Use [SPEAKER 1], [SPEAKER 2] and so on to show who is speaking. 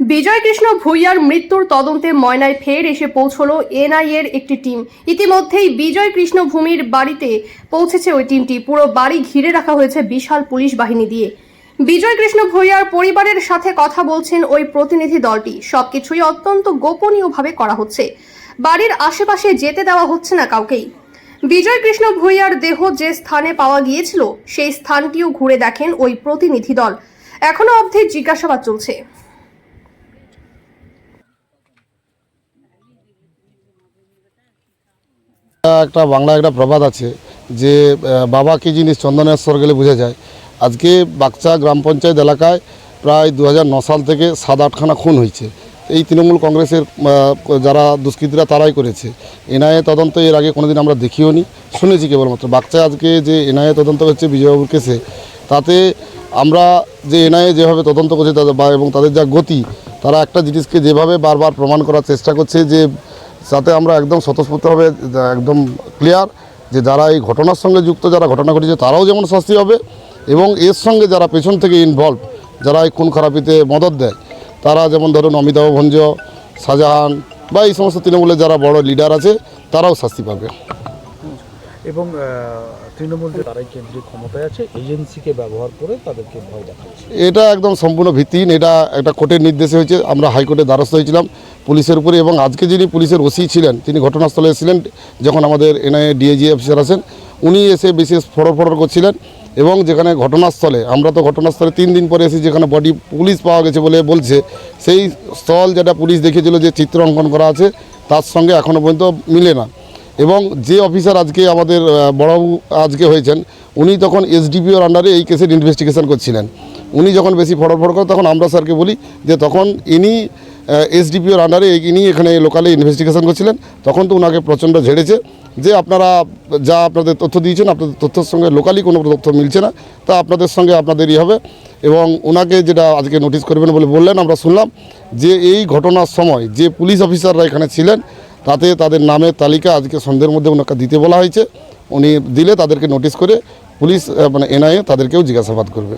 [SPEAKER 1] বিজয় কৃষ্ণ ভুইয়ার মৃত্যুর তদন্তে ময়নায় ফের এসে পৌঁছলো এনআইএর একটি টিম। ইতিমধ্যেই বিজয় কৃষ্ণ ভূমির বাড়িতে পৌঁছেছে ওই টিমটি। পুরো বাড়ি ঘিরে রাখা হয়েছে বিশাল পুলিশ বাহিনী দিয়ে। বিজয় কৃষ্ণ ভুইয়ার পরিবারের সাথে কথা বলছেন ওই প্রতিনিধি দলটি। সবকিছুই অত্যন্ত গোপনীয়ভাবে করা হচ্ছে। বাড়ির আশেপাশে যেতে দেওয়া হচ্ছে না কাউকেই। বিজয় কৃষ্ণ ভুইয়ার দেহ যে স্থানে পাওয়া গিয়েছিল, সেই স্থানটিও ঘুরে দেখেন ওই প্রতিনিধি দল। এখনও অবধি জিজ্ঞাসাবাদ চলছে।
[SPEAKER 2] একটা বাংলা একটা প্রবাদ আছে যে বাবা কি জিনিস চন্দনের স্বর গেলে বোঝা যায়? আজকে বাগচা গ্রাম পঞ্চায়েত এলাকায় প্রায় দু সাল থেকে সাত আটখানা খুন হয়েছে। এই তৃণমূল কংগ্রেসের যারা দুষ্কৃতীরা তারাই করেছে। এনআইএ তদন্ত এর আগে কোনোদিন আমরা দেখিও নি, শুনেছি কেবলমাত্র। বাগচা আজকে যে এনআইএ তদন্ত হচ্ছে বিজয়বাবুর কেসে, তাতে আমরা যে এনআইএ যেভাবে তদন্ত করছে তাদের বা, এবং তাদের যা গতি, তারা একটা জিনিসকে যেভাবে বারবার প্রমাণ করার চেষ্টা করছে যে যাতে আমরা একদম স্বতঃস্ফূর্তভাবে একদম ক্লিয়ার যে যারা এই ঘটনার সঙ্গে যুক্ত যারা ঘটনা ঘটেছে তারাও যেমন শাস্তি হবে এবং এর সঙ্গে যারা পেছন থেকে ইনভলভ যারা এই খুন খারাপিতে মদত দেয় তারা যেমন ধরুন অমিতাভ ভঞ্জ শাহজাহান বা এই সমস্ত তৃণমূলের যারা বড় লিডার আছে তারাও শাস্তি পাবে।
[SPEAKER 3] এবং তৃণমূল যে তারাই কেন্দ্রীয় ক্ষমতায় আছে এজেন্সিকে ব্যবহার করে তাদেরকে ভয় দেখাচ্ছে।
[SPEAKER 2] এটা একদম সম্পূর্ণ ভিত্তিহীন এটা একটা কোর্টের নির্দেশে হয়েছে আমরা হাইকোর্টের দ্বারস্থ হয়েছিলাম। পুলিশের উপরে এবং আজকে যিনি পুলিশের ওসি ছিলেন, তিনি ঘটনাস্থলে এসেছিলেন, যখন আমাদের এনআইএ ডিএজি অফিসার আছেন, উনি এসে বিশেষ ফরর ফরর করছিলেন এবং যেখানে ঘটনাস্থলে, আমরা তো ঘটনাস্থলে তিন দিন পরে এসেছি, যেখানে বডি পুলিশ পাওয়া গেছে বলে বলছে, সেই স্থল যেটা পুলিশ দেখিয়েছিল যে চিত্র অঙ্কন করা আছে, তার সঙ্গে এখনও পর্যন্ত মিলে না। এবং যে অফিসার আজকে আমাদের বড়বাবু আজকে হয়েছেন, উনি তখন এসডিপিওর আন্ডারে এই কেসের ইনভেস্টিগেশন করছিলেন। উনি যখন বেশি ফড়র ফড় করে, তখন আমরা স্যারকে বলি যে তখন ইনি এসডিপিওর আন্ডারে ইনি এখানে লোকালে ইনভেস্টিগেশন করছিলেন। তখন তো ওনাকে প্রচণ্ড ঝেড়েছে যে আপনারা যা আপনাদের তথ্য দিয়েছেন, আপনাদের তথ্যের সঙ্গে লোকালি কোনো তথ্য মিলছে না। তা আপনাদের সঙ্গে আপনাদের ই হবে এবং ওনাকে যেটা আজকে নোটিশ করবেন বলে বললেন, আমরা শুনলাম যে এই ঘটনার সময় যে পুলিশ অফিসাররা এখানে ছিলেন, তাতে তাদের নামের তালিকা আজকে সন্ধ্যের মধ্যে ওনাকে দিতে বলা হয়েছে। উনি দিলে তাদেরকে নোটিশ করে পুলিশ মানে এনআইএ তাদেরকেও জিজ্ঞাসাবাদ করবে।